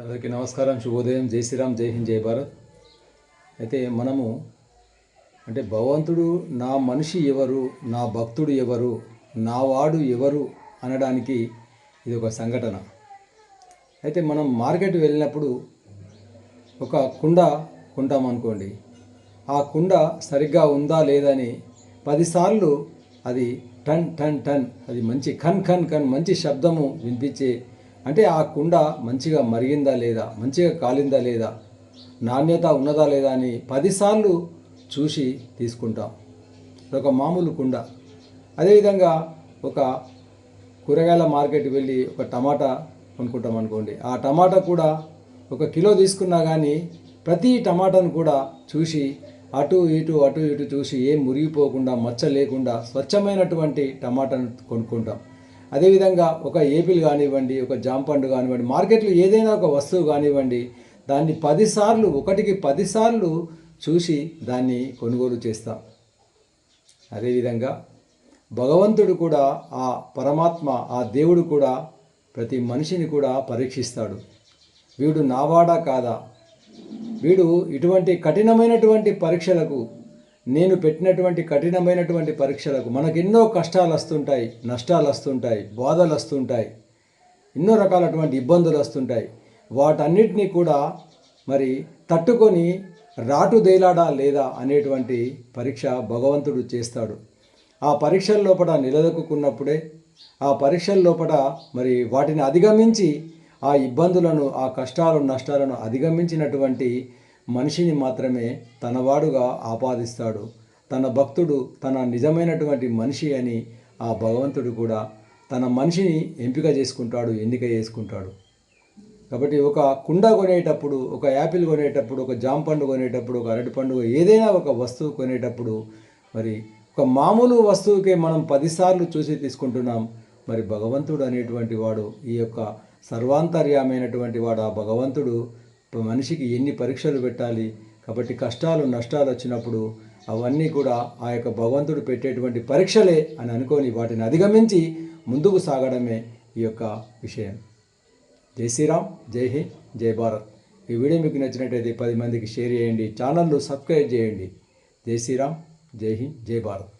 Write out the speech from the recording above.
అందరికీ నమస్కారం శుభోదయం. జై శ్రీరామ్ జై హింద్ జై భారత్. అయితే మనము అంటే భగవంతుడు నా మనిషి ఎవరు నా భక్తుడు ఎవరు నా వాడు ఎవరు అనడానికి ఇది ఒక సంఘటన. అయితే మనం మార్కెట్ వెళ్ళినప్పుడు ఒక కుండ కొంటాం అనుకోండి. ఆ కుండ సరిగ్గా ఉందా లేదని పదిసార్లు అది టన్ టన్ టన్ అది మంచి ఖన్ ఖన్ ఖన్ మంచి శబ్దము వినిపించే అంటే ఆ కుండ మంచిగా మరిగిందా లేదా? మంచిగా కాలిందా లేదా? నాణ్యత ఉన్నదా లేదా అని పదిసార్లు చూసి తీసుకుంటాం. ఒక మామూలు కుండ. అదేవిధంగా ఒక కూరగాయల మార్కెట్కి వెళ్ళి ఒక టమాటా కొనుక్కుంటాం అనుకోండి. ఆ టమాటా కూడా ఒక కిలో తీసుకున్నా కానీ ప్రతి టమాటాను కూడా చూసి అటు ఇటు అటు ఇటు చూసి ఏం మురిగిపోకుండా మచ్చ లేకుండా స్వచ్ఛమైనటువంటి టమాటాను కొనుక్కుంటాం. అదేవిధంగా ఒక ఏపిల్ కానివ్వండి ఒక జాంపండు కానివ్వండి మార్కెట్లో ఏదైనా ఒక వస్తువు కానివ్వండి దాన్ని పదిసార్లు ఒకటికి పదిసార్లు చూసి దాన్ని కొనుగోలు చేస్తాం. అదేవిధంగా భగవంతుడు కూడా ఆ పరమాత్మ ఆ దేవుడు కూడా ప్రతి మనిషిని కూడా పరీక్షిస్తాడు. వీడు నావాడా కాదా? వీడు ఇటువంటి కఠినమైనటువంటి పరీక్షలకు నేను పెట్టినటువంటి కఠినమైనటువంటి పరీక్షలకు మనకు ఎన్నో కష్టాలు వస్తుంటాయి నష్టాలు వస్తుంటాయి బాధలు వస్తుంటాయి ఎన్నో రకాలటువంటి ఇబ్బందులు వస్తుంటాయి. వాటన్నిటినీ కూడా మరి తట్టుకొని రాటు దేలాడా లేదా అనేటువంటి పరీక్ష భగవంతుడు చేస్తాడు. ఆ పరీక్షల లోపల నిలదొక్కున్నప్పుడే ఆ పరీక్షల లోపల మరి వాటిని అధిగమించి ఆ ఇబ్బందులను ఆ కష్టాలు నష్టాలను అధిగమించినటువంటి మనిషిని మాత్రమే తనవాడుగా ఆపాదిస్తాడు. తన భక్తుడు తన నిజమైనటువంటి మనిషి అని ఆ భగవంతుడు కూడా తన మనిషిని ఎంపిక చేసుకుంటాడు ఎన్నిక చేసుకుంటాడు. కాబట్టి ఒక కుండ కొనేటప్పుడు ఒక యాపిల్ కొనేటప్పుడు ఒక జామ పండు కొనేటప్పుడు ఒక అరటి పండు ఏదైనా ఒక వస్తువు కొనేటప్పుడు మరి ఒక మామూలు వస్తువుకే మనం పదిసార్లు చూసి తీసుకుంటున్నాం. మరి భగవంతుడు అనేటువంటి వాడు ఈ యొక్క సర్వాంతర్యమైనటువంటి వాడు ఆ భగవంతుడు మనిషికి ఎన్ని పరీక్షలు పెట్టాలి కాబట్టి కష్టాలు నష్టాలు వచ్చినప్పుడు అవన్నీ కూడా ఆ యొక్క భగవంతుడు పెట్టేటువంటి పరీక్షలే అని అనుకొని వాటిని అధిగమించి ముందుకు సాగడమే ఈ యొక్క విషయం. జై శ్రీరామ్ జై హింద్ జై భారత్. ఈ వీడియో మీకు నచ్చినట్టయితే పది మందికి షేర్ చేయండి ఛానల్ను సబ్స్క్రైబ్ చేయండి. జై శ్రీరామ్ జై హింద్ జై భారత్.